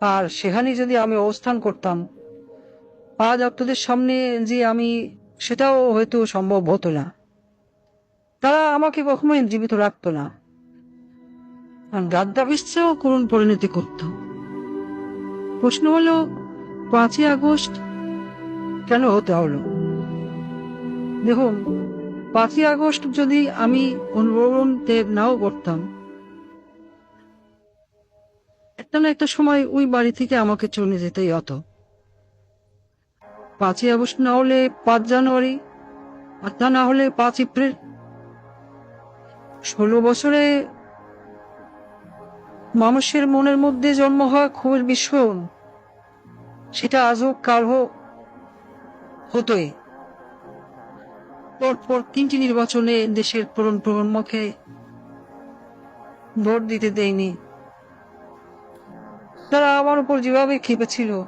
আর সেখানে যদি আমি অবস্থান করতাম, আজ আপনাদের সামনে যে আমি, সেটাও হয়তো সম্ভব হতো না। তারা আমাকে কখনোই জীবিত রাখত না। গাদ্দাবিশ্বেও করুণ পরিণতি করত। প্রশ্ন হলো, পাঁচই আগস্ট কেন হতে হলো? দেখুন, পাঁচই আগস্ট যদি আমি অনুভবন নাও করতাম একটা না একটা সময় ওই বাড়ি থেকে আমাকে চলে যেতেই হতো। পাঁচই আগস্ট না হলে পাঁচ জানুয়ারি, আর তা না হলে পাঁচ এপ্রিল। ষোলো বছরে মানুষের মনের মধ্যে জন্ম হওয়া খুবই বিস্ফোরণ সেটা আজ হোক, কাল হোক, হতোই। পরপর তিনটি নির্বাচনে দেশের প্রবণ প্রজন্মকে ভোট দিতে দেয়নি। তারা আমার উপর যেভাবে খেপেছিল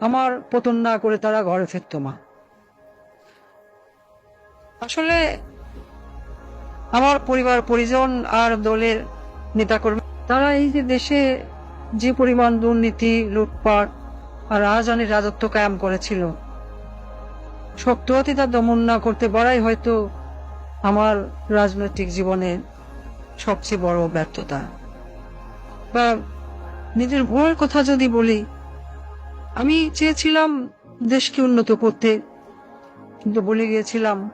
আমার পতন না করে তারা ঘরে ফিরত মা আসলে আমার পরিবার, পরিজন আর দলের নেতাকর্মী, তারা এই যে দেশে যে পরিমাণ দুর্নীতি, লুটপাট আর রাজধানীর রাজত্ব কায়াম করেছিল শক্ত তা দমন না করতে পারাই হয়তো আমার রাজনৈতিক জীবনের সবচেয়ে বড় ব্যর্থতা। বা নিজের ভয়ের কথা যদি বলি, আমি চেয়েছিলাম দেশকে উন্নত করতে, কিন্তু বলে গিয়েছিলাম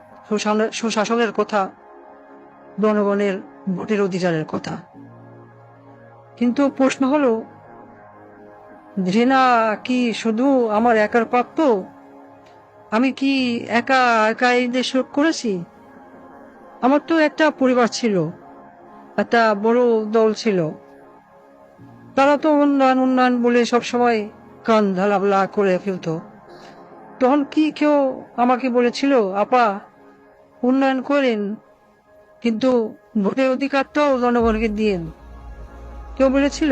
সুশাসনের- কথা, জনগণের ভোটের অধিকারের কথা। কিন্তু প্রশ্ন হলো, ঘৃণা কি শুধু আমার একার প্রাপ্য? আমি কি একা একা এই দেশ করেছি? আমার তো একটা পরিবার ছিল, একটা বড় দল ছিল। তারা তো উন্নয়ন উন্নয়ন বলে সবসময় কান ঢালাবলা করে ফেলতো। তখন কি কেউ আমাকে বলেছিল, আপা, উন্নয়ন করেন, কিন্তু ভোটের অধিকারটাও জনগণকে দিয়েন। কেউ বলেছিল,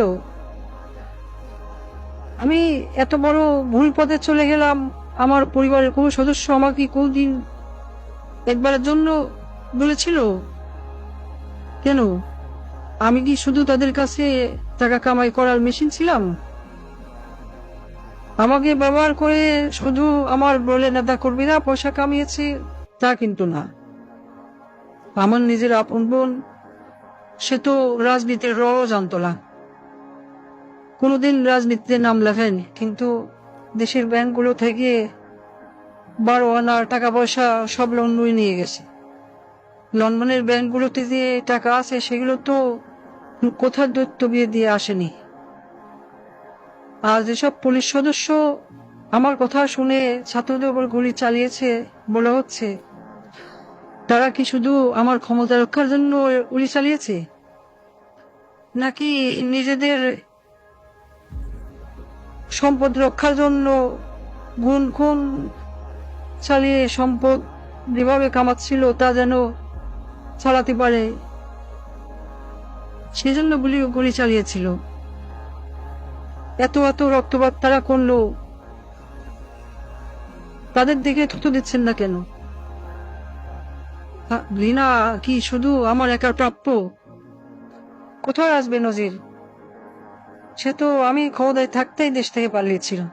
আমি এত বড় ভুল পথে চলে গেলাম, আমার পরিবারের কোনো সদস্য আমাকে কোনদিন একবারের জন্য বলেছিল? কেন? আমি কি শুধু তাদের কাছে টাকা কামাই করার মেশিন ছিলাম। আমাকে ব্যবহার করে শুধু আমার বলে নেতা কর্মীরা পয়সা কামিয়েছে, তা কিন্তু না। আমার নিজের আপন বোন, সে তো রাজনীতির র জানতো না কোনোদিন রাজনীতিতে নাম লেখেনি, কিন্তু দেশের ব্যাংকগুলো থেকে বারো আনার টাকা পয়সা সব লন্ডনে নিয়ে গেছে। লন্ডনের ব্যাংকগুলোতে যে টাকা আছে, সেগুলো তো কোথার দৈত্য বিয়ে দিয়ে আসেনি? আর যেসব পুলিশ সদস্য আমার কথা শুনে ছাত্রদের উপর গুলি চালিয়েছে বলা হচ্ছে। তারা কি শুধু আমার ক্ষমতা রক্ষার জন্য গুলি চালিয়েছে? নাকি নিজেদের সম্পদ রক্ষার জন্য গুণ খুন চালিয়ে সম্পদ যেভাবে কামাচ্ছিল তা যেন চালাতে পারে? সেজন্য গুলি গুলি চালিয়েছিল। এত এত রক্তপাত তারা করল। তাদের দিকে থুতু দিচ্ছেন না কেন? ঘৃণা কি শুধু আমার একার প্রাপ্য? কোথায় আসবে নজির? সে তো আমি ক্ষমতায় থাকতেই দেশ থেকে পালিয়েছিলাম